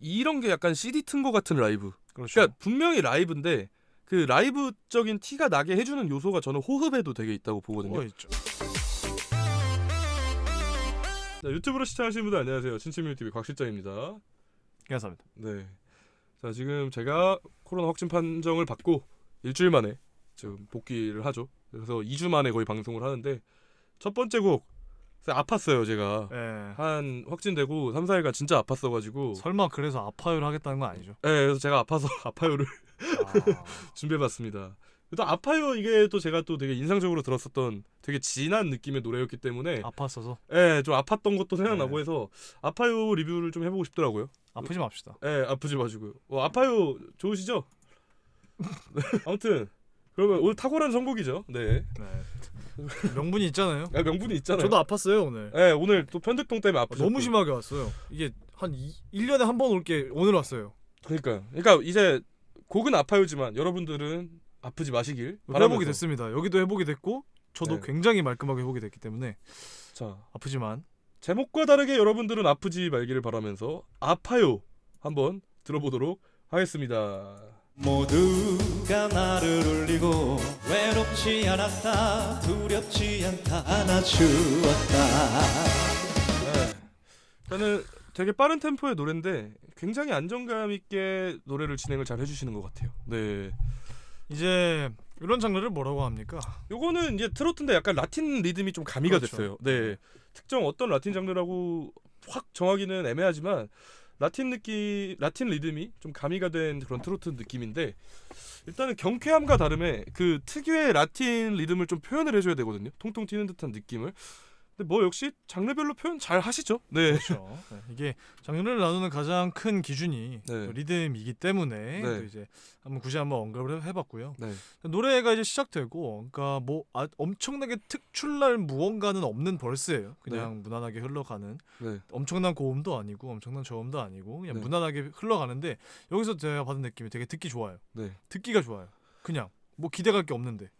이런 게 약간 CD 튼 거 같은 라이브. 그렇죠. 그러니까 분명히 라이브인데 그 라이브적인 티가 나게 해주는 요소가 저는 호흡에도 되게 있다고 보거든요. 어, 있죠. 자, 유튜브로 시청하시는 분들 안녕하세요. 친친뮤 TV 곽 실장입니다. 감사합니다. 네. 자 지금 제가 코로나 확진 판정을 받고 일주일 만에 지금 복귀를 하죠. 그래서 2주 만에 거의 방송을 하는데 첫 번째 곡 아팠어요 제가 예. 한 확진되고 3, 4일간 진짜 아팠어가지고 설마 그래서 아파요를 하겠다는 건 아니죠? 네, 그래서 제가 아파서 아파요를 아, 준비해봤습니다. 또 아파요 이게 또 제가 또 되게 인상적으로 들었었던 되게 진한 느낌의 노래였기 때문에 아팠어서 예, 좀 아팠던 것도 생각나고 네. 해서 아파요 리뷰를 좀 해보고 싶더라고요. 아프지 맙시다. 예, 아프지 마시고요. 어, 아파요 좋으시죠? 네, 아무튼 그러면 오늘 탁월한 선곡이죠. 네, 네. 명분이 있잖아요. 아, 명분이 있잖아요. 저도 아팠어요 오늘. 예, 오늘 또 편득동 때문에 아, 아프셨고. 너무 심하게 왔어요. 이게 한 이, 1년에 한 번 올 게 오늘 왔어요. 그러니까요. 그러니까 이제 곡은 아파요지만 여러분들은 아프지 마시길 바라면서. 회복이 됐습니다. 여기도 회복이 됐고 저도 네. 굉장히 말끔하게 회복이 됐기 때문에 자, 아프지만 제목과 다르게 여러분들은 아프지 말기를 바라면서 아파요 한번 들어보도록 하겠습니다. 모두가 나를 울리고 외롭지 않았다 두렵지 않다 안아주었다 네. 일단은 되게 빠른 템포의 노래인데 굉장히 안정감 있게 노래를 진행을 잘 해주시는 것 같아요. 네, 이제 이런 장르를 뭐라고 합니까? 요거는 이제 트로트인데 약간 라틴 리듬이 좀 가미가 그렇죠. 됐어요. 네, 특정 어떤 라틴 장르라고 확 정하기는 애매하지만 라틴 느낌, 라틴 리듬이 좀 가미가 된 그런 트로트 느낌인데 일단은 경쾌함과 다름에 그 특유의 라틴 리듬을 좀 표현을 해줘야 되거든요. 통통 튀는 듯한 느낌을. 근데 뭐 역시 장르별로 표현 잘 하시죠. 네. 그렇죠. 네, 이게 장르를 나누는 가장 큰 기준이 네. 또 리듬이기 때문에 네. 또 이제 한번 굳이 한번 언급을 해봤고요. 네. 노래가 이제 시작되고, 그러니까 뭐 아, 엄청나게 특출날 무언가는 없는 벌스예요. 그냥 무난하게 흘러가는 네. 엄청난 고음도 아니고 엄청난 저음도 아니고 그냥 네. 무난하게 흘러가는데 여기서 제가 받은 느낌이 되게 듣기 좋아요. 네. 듣기가 좋아요. 그냥 뭐 기대갈 게 없는데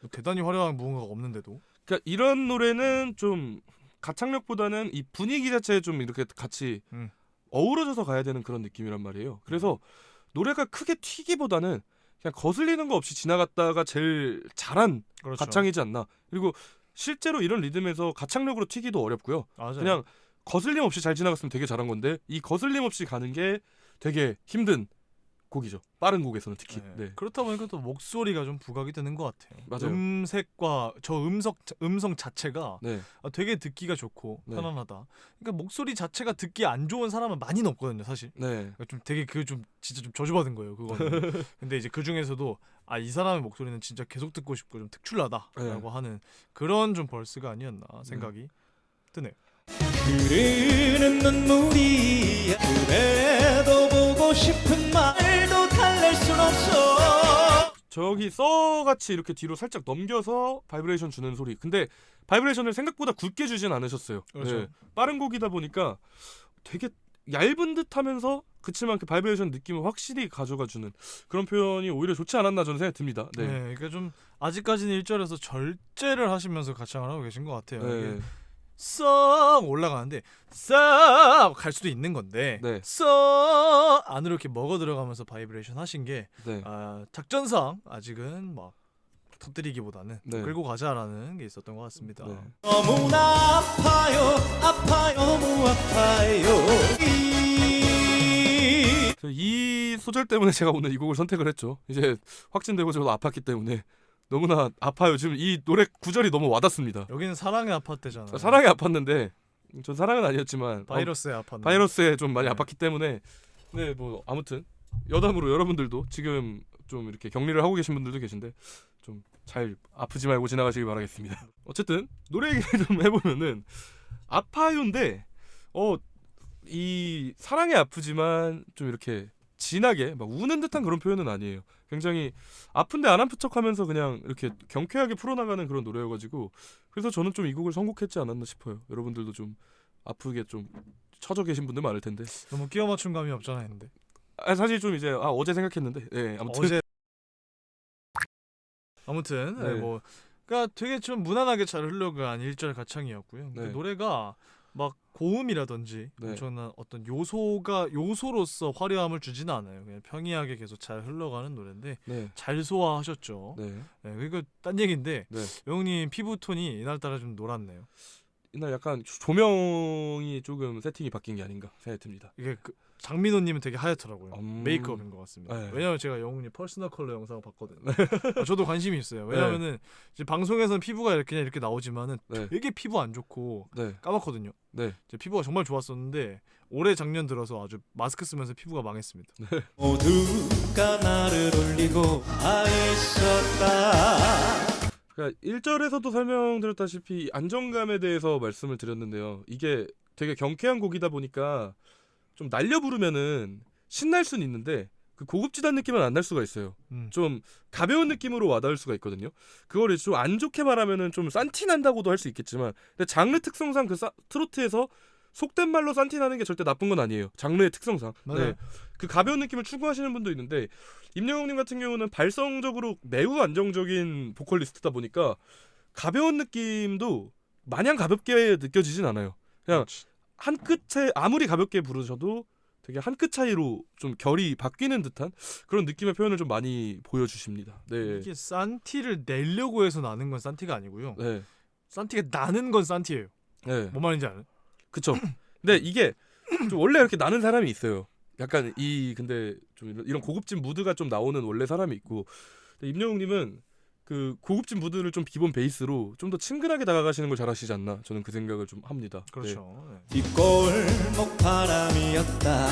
뭐 대단히 화려한 무언가가 없는데도 그러니까 이런 노래는 좀 가창력보다는 이 분위기 자체에 좀 이렇게 같이 음. 어우러져서 가야 되는 그런 느낌이란 말이에요. 그래서 노래가 크게 튀기보다는 그냥 거슬리는 거 없이 지나갔다가 제일 잘한 그렇죠. 가창이지 않나. 그리고 실제로 이런 리듬에서 가창력으로 튀기도 어렵고요. 맞아요. 그냥 거슬림 없이 잘 지나갔으면 되게 잘한 건데 이 거슬림 없이 가는 게 되게 힘든 곡이죠. 빠른 곡에서는 특히. 네. 네. 그렇다 보니까 또 목소리가 좀 부각이 되는 것 같아요. 맞아요. 음색과 저 음성 음성 자체가 네. 아, 되게 듣기가 좋고 네. 편안하다. 그러니까 목소리 자체가 듣기 안 좋은 사람은 많이 없거든요, 사실. 네. 그러니까 좀 되게 그 좀 진짜 좀 저주받은 거예요, 그거는. 근데 이제 그 중에서도 아 이 사람의 목소리는 진짜 계속 듣고 싶고 좀 특출나다라고 네. 하는 그런 좀 벌스가 아니었나 생각이 드네요. 흐르는 눈물이야 그래도 싶은 말도 달랠 순 없어 저기 써 같이 이렇게 뒤로 살짝 넘겨서 바이브레이션 주는 소리. 근데 바이브레이션을 생각보다 굵게 주진 않으셨어요. 그렇죠. 네. 빠른 곡이다 보니까 되게 얇은 듯 하면서 그치만 그 바이브레이션 느낌을 확실히 가져가 주는 그런 표현이 오히려 좋지 않았나 저는 생각이 듭니다. 네. 네. 그러니까 좀 아직까지는 일절에서 절제를 하시면서 가창을 하고 계신 것 같아요. 네. 썩 올라가는데 싹갈 수도 있는 건데 네. 썩 안으로 이렇게 먹어 들어가면서 바이브레이션 하신 게 네. 아, 작전상 아직은 막 터뜨리기보다는 네. 끌고 가자라는 게 있었던 것 같습니다. 네. 너무나 아파요 아파요 너무 아파요 이 소절 때문에 제가 오늘 이 곡을 선택을 했죠. 이제 확진되고 저도 아팠기 때문에 너무나 아파요. 지금 이 노래 구절이 너무 와닿습니다. 여기는 사랑의 아파트잖아. 사랑에 아팠는데 전 사랑은 아니었지만 바이러스에 아팠네. 바이러스에 좀 많이 네. 아팠기 때문에 네 뭐 아무튼 여담으로 여러분들도 지금 좀 이렇게 격리를 하고 계신 분들도 계신데 좀 잘 아프지 말고 지나가시길 바라겠습니다. 어쨌든 노래 얘기를 좀 해보면은 아파요인데 어 이 사랑에 아프지만 좀 이렇게 진하게 막 우는 듯한 그런 표현은 아니에요. 굉장히 아픈데 안 아픈 척하면서 그냥 이렇게 경쾌하게 풀어나가는 그런 노래여가지고 그래서 저는 좀 이 곡을 선곡했지 않았나 싶어요. 여러분들도 좀 아프게 좀 처져 계신 분들 많을 텐데 너무 끼워 맞춘 감이 없잖아 했는데. 아, 사실 좀 이제 아, 어제 생각했는데 예 아무튼 어제 아무튼 네. 네. 뭐 그러니까 되게 좀 무난하게 잘 흘러간 일절 가창이었고요. 그 네. 노래가 막 고음이라든지 네. 엄청난 어떤 요소가 요소로서 화려함을 주지는 않아요. 그냥 평이하게 계속 잘 흘러가는 노래인데 네. 잘 소화하셨죠. 네. 네. 그리고 딴 얘기인데 네. 영님 피부 톤이 이날 따라 좀 노랗네요. 이날 약간 조명이 조금 세팅이 바뀐 게 아닌가 생각이 듭니다. 이게 그 장민호님은 되게 하얗더라고요. 음. 메이크업인 것 같습니다. 네. 왜냐면 제가 영훈님 퍼스널 컬러 영상을 봤거든요. 아, 저도 관심이 있어요. 왜냐면은 이제 방송에서는 피부가 이렇게 그냥 이렇게 나오지만은 네. 되게 피부 안 좋고 네. 까맣거든요. 네. 제 피부가 정말 좋았었는데 올해 작년 들어서 아주 마스크 쓰면서 피부가 망했습니다. 모두가 나를 올리고 아 있었다 그러니까 1절에서도 설명드렸다시피 안정감에 대해서 말씀을 드렸는데요. 이게 되게 경쾌한 곡이다 보니까 좀 날려 부르면은 신날 수는 있는데 그 고급지다는 느낌은 안 날 수가 있어요. 음. 좀 가벼운 느낌으로 와닿을 수가 있거든요. 그거를 좀안 좋게 말하면은 좀 싼티 난다고도 할 수 있겠지만 근데 장르 특성상 그 사- 트로트에서 속된 말로 싼티 나는 게 절대 나쁜 건 아니에요. 장르의 특성상. 맞아요. 그 가벼운 느낌을 추구하시는 분도 있는데 임영웅님 같은 경우는 발성적으로 매우 안정적인 보컬리스트다 보니까 가벼운 느낌도 마냥 가볍게 느껴지진 않아요. 그냥. 한 끝에 아무리 가볍게 부르셔도 되게 한 끗 차이로 좀 결이 바뀌는 듯한 그런 느낌의 표현을 좀 많이 보여주십니다. 네, 이게 산티를 내려고 해서 나는 건 산티가 아니고요. 네, 산티가 나는 건 산티예요. 네, 뭔 말인지 알아요? 그쵸. 근데 이게 좀 원래 이렇게 나는 사람이 있어요. 약간 이 근데 좀 이런- 이런 고급진 무드가 좀 나오는 원래 사람이 있고 근데 임영웅님은 그 고급진 무드를 좀 기본 베이스로 좀 더 친근하게 다가가시는 걸 잘하시지 않나 저는 그 생각을 좀 합니다. 네. 그렇죠. 네. 뒷골목 바람이었다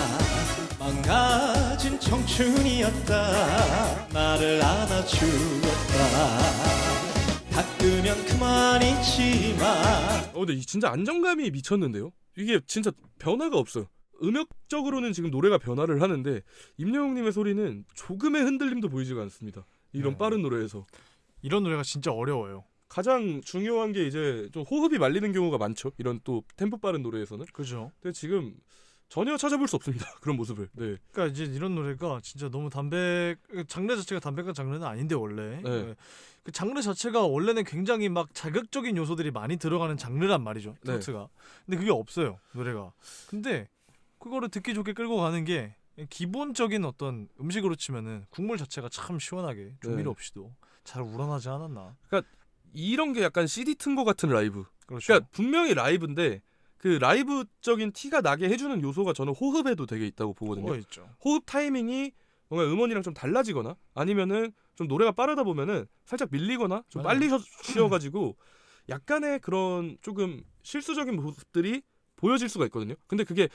망가진 청춘이었다 나를 안아주었다 닦으면 그만이지만 어, 근데 이 진짜 안정감이 미쳤는데요. 이게 진짜 변화가 없어요. 음역적으로는 지금 노래가 변화를 하는데 임영웅님의 소리는 조금의 흔들림도 보이지가 않습니다. 이런 네. 빠른 노래에서 이런 노래가 진짜 어려워요. 가장 중요한 게 이제 좀 호흡이 말리는 경우가 많죠. 이런 또 템포 빠른 노래에서는. 그죠? 근데 지금 전혀 찾아볼 수 없습니다. 그런 모습을. 네. 그러니까 이제 이런 노래가 진짜 너무 담백 장르 자체가 담백한 장르는 아닌데 원래 네. 그 장르 자체가 원래는 굉장히 막 자극적인 요소들이 많이 들어가는 장르란 말이죠 네. 트로트가 근데 그게 없어요 노래가 근데 그거를 듣기 좋게 끌고 가는 게 기본적인 어떤 음식으로 치면은 국물 자체가 참 시원하게 조미료 네. 없이도 잘 우러나지 않았나 이런 게 약간 CD 튼 거 같은 라이브. 그렇죠 그러니까 분명히 라이브인데 그 라이브적인 티가 나게 해주는 요소가 저는 호흡에도 되게 있다고 보거든요. 있죠 호흡 타이밍이 뭔가 음원이랑 좀 달라지거나 아니면은 좀 노래가 빠르다 보면은 살짝 밀리거나 좀 맞아요. 빨리 쉬어- 쉬어가지고 약간의 그런 조금 실수적인 모습들이 보여질 수가 있거든요. 근데 그게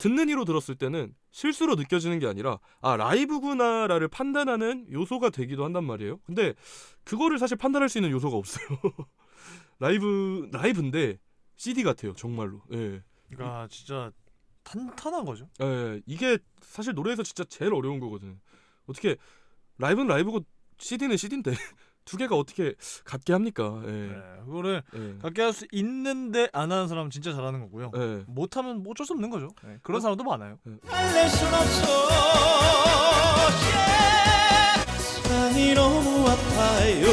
듣는 이로 들었을 때는 실수로 느껴지는 게 아니라 아 라이브구나라를 판단하는 요소가 되기도 한단 말이에요. 근데 그거를 사실 판단할 수 있는 요소가 없어요. 라이브 라이브인데 CD 같아요, 정말로. 예. 그러니까 진짜 탄탄한 거죠 예, 이게 사실 노래에서 진짜 제일 어려운 거거든. 어떻게 라이브는 라이브고 CD는 CD인데 두 개가 어떻게 같게 합니까? 예. 네, 그거를 예. 갖게 할 수 있는데 안 하는 사람은 진짜 잘하는 거고요 예. 못하면 뭐 어쩔 수 없는 거죠 네, 그런 사람도 많아요 달랠 순 없어 yeah. 사랑이 너무 아파요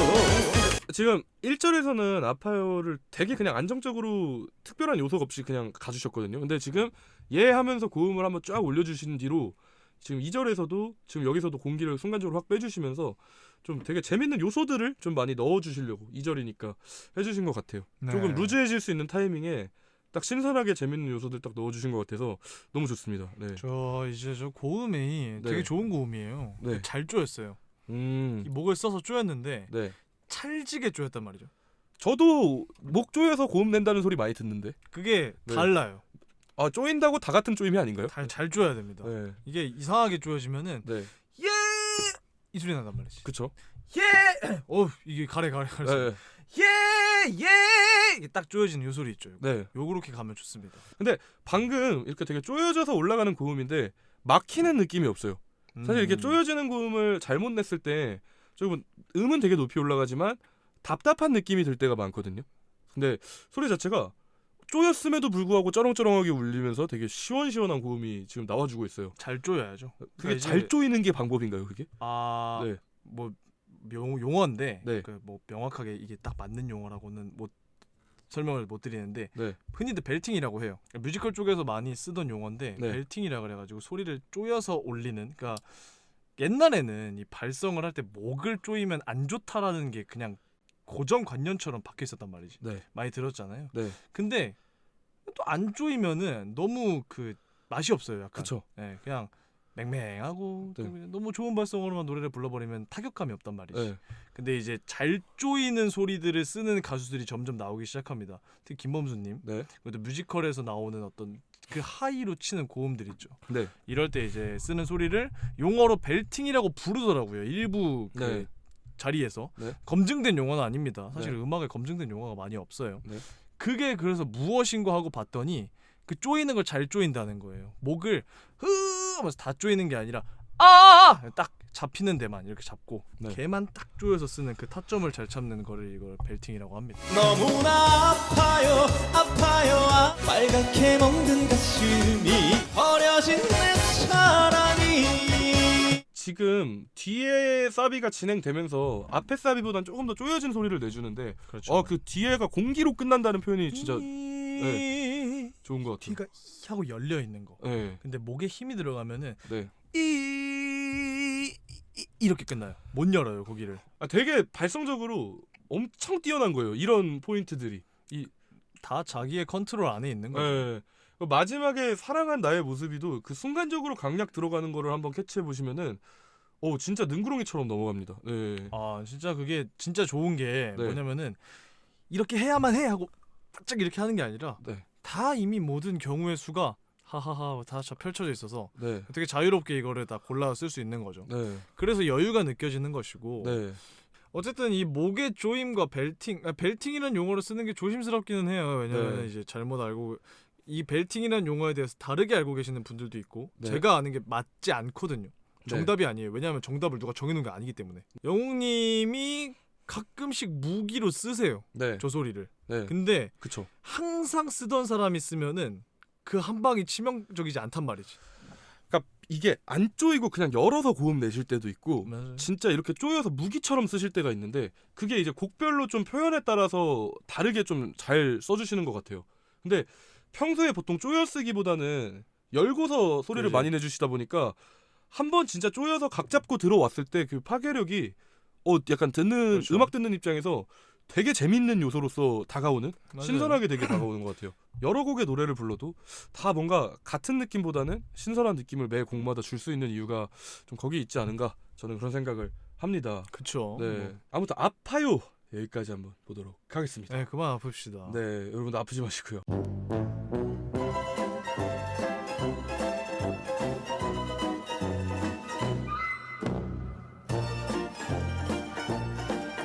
지금 1절에서는 아파요를 되게 그냥 안정적으로 특별한 요소가 없이 그냥 가주셨거든요. 근데 지금 예 하면서 고음을 한번 쫙 올려주신 뒤로 지금 2절에서도 지금 여기서도 공기를 순간적으로 확 빼주시면서 좀 되게 재밌는 요소들을 좀 많이 넣어주시려고 2절이니까 해주신 것 같아요. 네. 조금 루즈해질 수 있는 타이밍에 딱 신선하게 재밌는 요소들 딱 넣어주신 것 같아서 너무 좋습니다. 네. 저 이제 저 고음이 네. 되게 좋은 고음이에요. 네. 잘 쪼였어요. 음. 이 목을 써서 쪼였는데 네. 찰지게 쪼였단 말이죠. 저도 목 조여서 고음 낸다는 소리 많이 듣는데 그게 네. 달라요. 아 조인다고 다 같은 조임이 아닌가요? 잘, 잘 쪼여야 됩니다. 네. 이게 이상하게 쪼여지면은 네. 예! 이 소리 난단 말이지. 그쵸. 예! 어 이게 가래 가래 가래. 네. 예! 예! 이게 딱 쪼여지는 요 소리 있죠. 네. 요렇게 가면 좋습니다. 방금 이렇게 되게 쪼여져서 올라가는 고음인데 막히는 느낌이 없어요. 사실 이렇게 음. 쪼여지는 고음을 잘못 냈을 때 조금 음은 되게 높이 올라가지만 답답한 느낌이 들 때가 많거든요. 근데 소리 자체가 쪼였음에도 불구하고 쩌렁쩌렁하게 울리면서 되게 시원시원한 고음이 지금 나와주고 있어요. 잘 쪼여야죠. 그게 그러니까 잘 쪼이는 게 방법인가요, 그게? 아, 네. 뭐 용, 용어인데 네. 그 뭐 명확하게 이게 딱 맞는 용어라고는 뭐 설명을 못 드리는데 네. 흔히들 벨팅이라고 해요. 뮤지컬 쪽에서 많이 쓰던 용어인데 네. 벨팅이라 그래가지고 소리를 쪼여서 올리는. 그러니까 옛날에는 이 발성을 할 때 목을 쪼이면 안 좋다라는 게 그냥 고정 관념처럼 박혀 있었단 말이지. 네. 많이 들었잖아요. 네. 근데 또안 쪼이면은 너무 그 맛이 없어요. 약간. 그쵸. 네, 그냥 맹맹하고 네. 너무 좋은 발성으로만 노래를 불러버리면 타격감이 없단 말이지. 네. 근데 이제 잘 쪼이는 소리들을 쓰는 가수들이 점점 나오기 시작합니다. 특히 김범수님, 네. 그리고 뮤지컬에서 나오는 어떤 그 하이로 치는 고음들 있죠. 네. 이럴 때 이제 쓰는 소리를 용어로 벨팅이라고 부르더라고요. 일부 그 네. 자리에서 네. 검증된 용어는 아닙니다. 사실 네. 음악에 검증된 용어가 많이 없어요. 네. 그게 그래서 무엇인가 하고 봤더니 그 쪼이는 걸 잘 쪼인다는 거예요. 목을 흐 하면서 다 쪼이는 게 아니라 아딱 잡히는 데만 이렇게 잡고 네. 걔만 딱 쪼여서 쓰는 그 타점을 잘 잡는 거를 이걸 벨팅이라고 합니다. 너무나 아파요 아파요 아 빨갛게 멍든 가슴이 버려진 내 사랑이 지금 뒤에 사비가 진행되면서 앞에 사비보단 조금 더 쪼여진 소리를 내주는데 그렇죠. 어그 뒤에가 공기로 끝난다는 표현이 진짜 이... 좋은 것 같아요. 귀가 이 하고 열려 있는 거. 네. 근데 목에 힘이 들어가면은 네. 이... 이- 이렇게 끝나요. 못 열어요 거기를. 아, 되게 발성적으로 엄청 뛰어난 거예요. 이런 포인트들이. 다 자기의 컨트롤 안에 있는 거예요. 네. 그 마지막에 사랑한 나의 모습이도 그 순간적으로 강약 들어가는 거를 한번 캐치해 보시면은 어 진짜 능구렁이처럼 넘어갑니다. 네. 아 진짜 그게 진짜 좋은 게 네. 뭐냐면은 이렇게 해야만 해 하고 바짝 이렇게 하는 게 아니라 네. 다 이미 모든 경우의 수가 하하하 다 저- 펼쳐져 있어서 네. 되게 자유롭게 이거를 다 골라 쓸 수 있는 거죠. 네. 그래서 여유가 느껴지는 것이고 네. 어쨌든 이 목의 조임과 벨팅, 아, 벨팅이라는 용어를 쓰는 게 조심스럽기는 해요. 왜냐면 네. 이제 잘못 알고 이 벨팅이라는 용어에 대해서 다르게 알고 계시는 분들도 있고 네. 제가 아는 게 맞지 않거든요. 정답이 아니에요. 왜냐하면 정답을 누가 정해놓은 게 아니기 때문에. 영웅님이 가끔씩 무기로 쓰세요. 네. 저 소리를. 네. 근데 그쵸. 항상 쓰던 사람이 쓰면은 그 한 방이 치명적이지 않단 말이지. 그러니까 이게 안 쪼이고 그냥 열어서 고음 내실 때도 있고 맞아요. 진짜 이렇게 쪼여서 무기처럼 쓰실 때가 있는데 그게 이제 곡별로 좀 표현에 따라서 다르게 좀 잘 써주시는 것 같아요. 근데 평소에 보통 쪼여 쓰기보다는 열고서 소리를 그지. 많이 내주시다 보니까 한 번 진짜 쪼여서 각 잡고 들어왔을 때 그 파괴력이 어 약간 듣는 그렇죠. 음악 듣는 입장에서 되게 재밌는 요소로서 다가오는 맞아요. 신선하게 되게 다가오는 것 같아요. 여러 곡의 노래를 불러도 다 뭔가 같은 느낌보다는 신선한 느낌을 매 곡마다 줄 수 있는 이유가 좀 거기 있지 않은가 저는 그런 생각을 합니다. 그쵸. 네. 뭐. 아무튼 아파요 여기까지 한번 보도록 하겠습니다. 네, 그만 아픕시다. 네, 여러분들 아프지 마시고요.